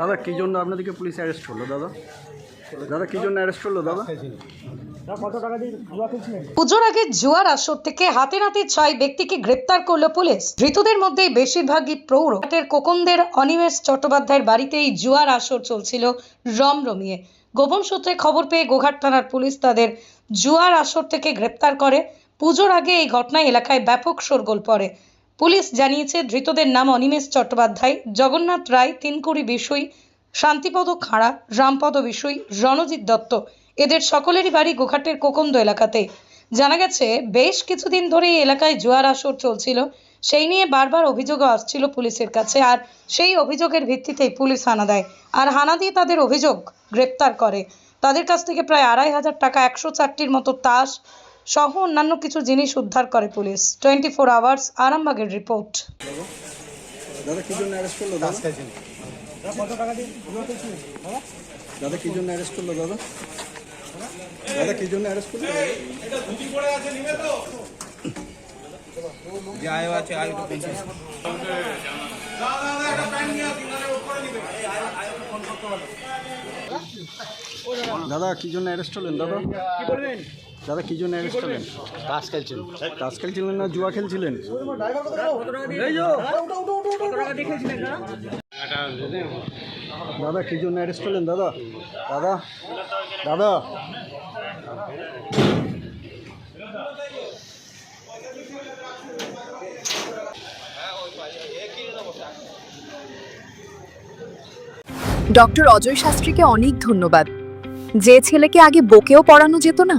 দাদা, কী জন্য আপনাদেরকে পুলিশ অ্যারেস্ট করল দাদা? দাদা, কী জন্য অ্যারেস্ট করল দাদা? পুজোর আগে জুয়ার আসর থেকে হাতে নাতে ছয় ব্যক্তিকে গ্রেপ্তার করল পুলিশ। ধৃতদের মধ্যে বেশিরভাগই প্রৌঢ়। হাটের কোকনদের অনিমেষ চট্টোপাধ্যায়ের বাড়িতেই জুয়ার আসর চলছিল রমরমিয়ে। গোপন সূত্রে খবর পেয়ে গোঘাট থানার পুলিশ তাদের জুয়ার আসর থেকে গ্রেপ্তার করে। পুজোর আগে এই ঘটনায় এলাকায় ব্যাপক শোরগোল পড়ে। পুলিশ জানিয়েছে, ধৃতদের নাম অনিমেষ চট্টোপাধ্যায়, জগন্নাথ রায়, তিনকুড়ি বিষয় শান্তিপদ খাঁড়া, রামপদ বিষয় রণজিৎ দত্ত। এদের সকলেরই বাড়ি গোঘাটের কোকন্দ এলাকাতে। জানা গেছে, বেশ কিছুদিন ধরে এই এলাকায় জোয়ার আসর চলছিল। সেই নিয়ে বারবার অভিযোগও আসছিল পুলিশের কাছে, আর সেই অভিযোগের ভিত্তিতেই পুলিশ হানা দেয়। আর হানা দিয়ে তাদের অভিযোগ গ্রেপ্তার করে। তাদের কাছ থেকে প্রায় আড়াই হাজার টাকা, একশো চারটির মতো তাস সহ অন্যান্য কিছু জিনিস উদ্ধার করে পুলিশ। টোয়েন্টি ফোর আওয়ার্স আরামবাগের রিপোর্ট দাদা কি জন্য অ্যারেস্ট করল দাদা? দাদা কী জন্য অ্যারেস্ট করল দাদা? দাদা কী জন্য অ্যারেস্ট করল? যে আয় আছে আয় তো পেয়েছিস দাদা? কী জন্য অ্যারেস্ট হলেন দাদা দাদা কী জন্য অ্যারেস্ট হলেন তাস খেলছেন তাস খেলছিলেন না জুয়া খেলছিলেন? দাদা কী জন্য অ্যারেস্ট হলেন দাদা? দাদা দাদা। ডক্টর অজয় শাস্ত্রীকে অনেক ধন্যবাদ। যে ছেলেকে আগে বকেও পড়ানো যেত না